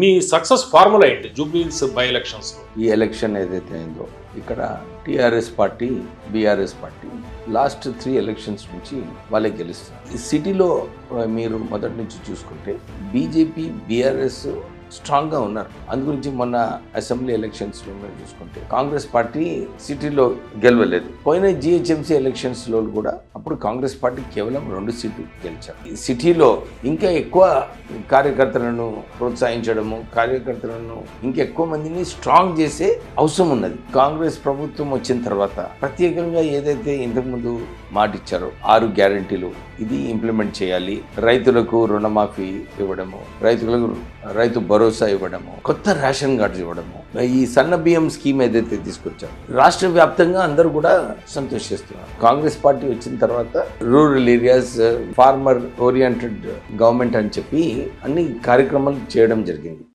మీ success formula ఏంటి? Jubilee's by elections ఈ election ఏదైతే అయిందో ఇక్కడ TRS party BRS party last three elections నుంచి వాళ్ళే గెలుస్తారు. ఈ సిటీలో మీరు మొదటి నుంచి చూసుకుంటే బీజేపీ బీఆర్ఎస్ స్ట్రాంగ్గా ఉన్నారు. అందుగురించి మొన్న అసెంబ్లీ ఎలక్షన్స్లో చూసుకుంటే కాంగ్రెస్ పార్టీ సిటీలో గెలవలేదు. పోయిన జిహెచ్ఎంసీ ఎలక్షన్స్లో కూడా అప్పుడు కాంగ్రెస్ పార్టీ కేవలం రెండు సీట్లు గెలిచారు. ఈ సిటీలో ఇంకా ఎక్కువ కార్యకర్తలను ప్రోత్సహించడము కార్యకర్తలను ఇంకా ఎక్కువ మందిని స్ట్రాంగ్ చేసే అవసరం ఉన్నది. కాంగ్రెస్ ప్రభుత్వం వచ్చిన తర్వాత ప్రత్యేకంగా ఏదైతే ఇంతకుముందు మాట ఇచ్చారో ఆరు గ్యారంటీలు ఇది ఇంప్లిమెంట్ చేయాలి. రైతులకు రుణమాఫీ ఇవ్వడము రైతులకు రైతు భరోసా ఇవ్వడము కొత్త రేషన్ కార్డ్స్ ఇవ్వడము ఈ సన్న బియ్యం స్కీమ్ ఏదైతే తీసుకొచ్చారు రాష్ట్ర వ్యాప్తంగా అందరూ కూడా సంతోషిస్తున్నారు. కాంగ్రెస్ పార్టీ వచ్చిన తర్వాత rural areas farmer oriented government అని చెప్పి అన్ని కార్యక్రమాలు చేయడం జరిగింది.